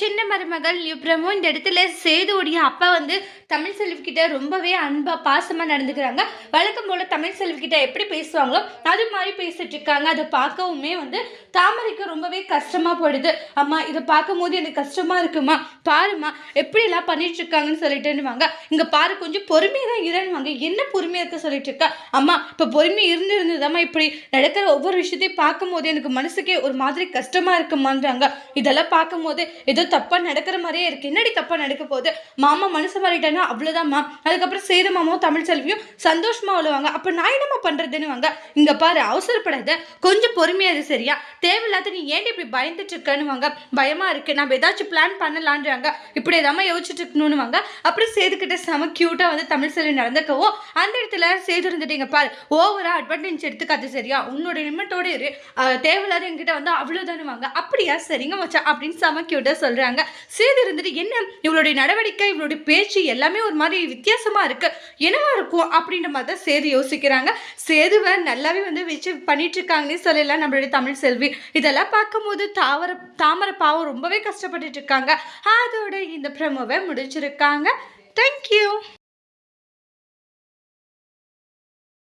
சின்ன மருமகள் இப்புறமும் இந்த இடத்துல சேதுவுடைய அப்பா வந்து தமிழ் செல்விக்கிட்ட ரொம்பவே அன்பாக பாசமாக நடந்துக்கிறாங்க. வழக்கம் போல் தமிழ் செல்விக்கிட்ட எப்படி பேசுவாங்களோ அது மாதிரி பேசிட்டு இருக்காங்க. அதை பார்க்கவுமே வந்து தாமரைக்கு ரொம்பவே கஷ்டமாக போயிடுது. அம்மா இதை பார்க்கும்போது எனக்கு கஷ்டமாக இருக்குமா? பாருமா எப்படிலாம் பண்ணிட்டு இருக்காங்கன்னு சொல்லிட்டுன்னுவாங்க. இங்கே பாரு கொஞ்சம் பொறுமையாக தான் இருன்னுவாங்க. என்ன பொறுமையாக இருக்க சொல்லிட்டு இருக்கா? அம்மா இப்போ பொறுமை இருந்திருந்ததாம்மா இப்படி நடக்கிற ஒவ்வொரு விஷயத்தையும் பார்க்கும்போது எனக்கு மனசுக்கே ஒரு மாதிரி கஷ்டமாக இருக்குமான்றாங்க. இதெல்லாம் பார்க்கும்போது ஏதோ தப்பாக நடக்கிற மாதிரியே இருக்குது என்னடி தப்பாக நடக்க போகுது? மாமா மனசு தான் மா. அதுக்கப்புறம் சேது மாமாவும் தமிழ் செல்வியும் சந்தோஷமாக அழுவாங்க அப்போ நான் என்னம்மா பண்ணுறதுன்னு வாங்க இங்கே பாரு அவசரப்படாத. கொஞ்சம் பொறுமையாக சரியா? தேவையில்லாத நீ ஏன் இப்படி பயந்துட்டு இருக்கன்னு வாங்க பயமாக இருக்குது நம்ம ஏதாச்சும் பிளான் பண்ணலான்றாங்க. இப்படி ஏதாம யோசிச்சுட்டு இருக்கணும்னு வாங்க அப்புறம் சேதுக்கிட்ட செம க்யூட்டாக வந்து தமிழ் செல்வி நடந்துக்கவோ அந்த இடத்துல சேது இருந்துட்டீங்க பாரு. ஓவராக அட்வான்டேஜ் எடுத்துக்காது சரியா? உன்னோட லிமிட்டோட இரு. தேவையில்லாத என்கிட்ட வந்து அவ்வளோதானு வாங்க அப்படியா? சரிங்க மச்சா அப்படின்னு செம க்யூட்டாக சொல்றாங்க. சேது இருந்துட்டு என்ன? இவளுடைய நடவடிக்கை இவளுடைய பேச்சு எல்லாமே ஒரு மாதிரி வித்தியாசமாக இருக்குது என்னவா இருக்கும் அப்படின்ற மாதிரி தான் சேது யோசிக்கிறாங்க. சேதுவை நல்லாவே வந்து வச்சு பண்ணிட்டுருக்காங்கன்னே சொல்லலாம் நம்மளுடைய தமிழ் செல்வி. இதெல்லாம் பார்க்கும்போது தாவர தாமரை பாவம் ரொம்பவே கஷ்டப்பட்டுட்டு இருக்காங்க. அதோட இந்த ப்ரமோவை முடிச்சிருக்காங்க. தேங்க்யூ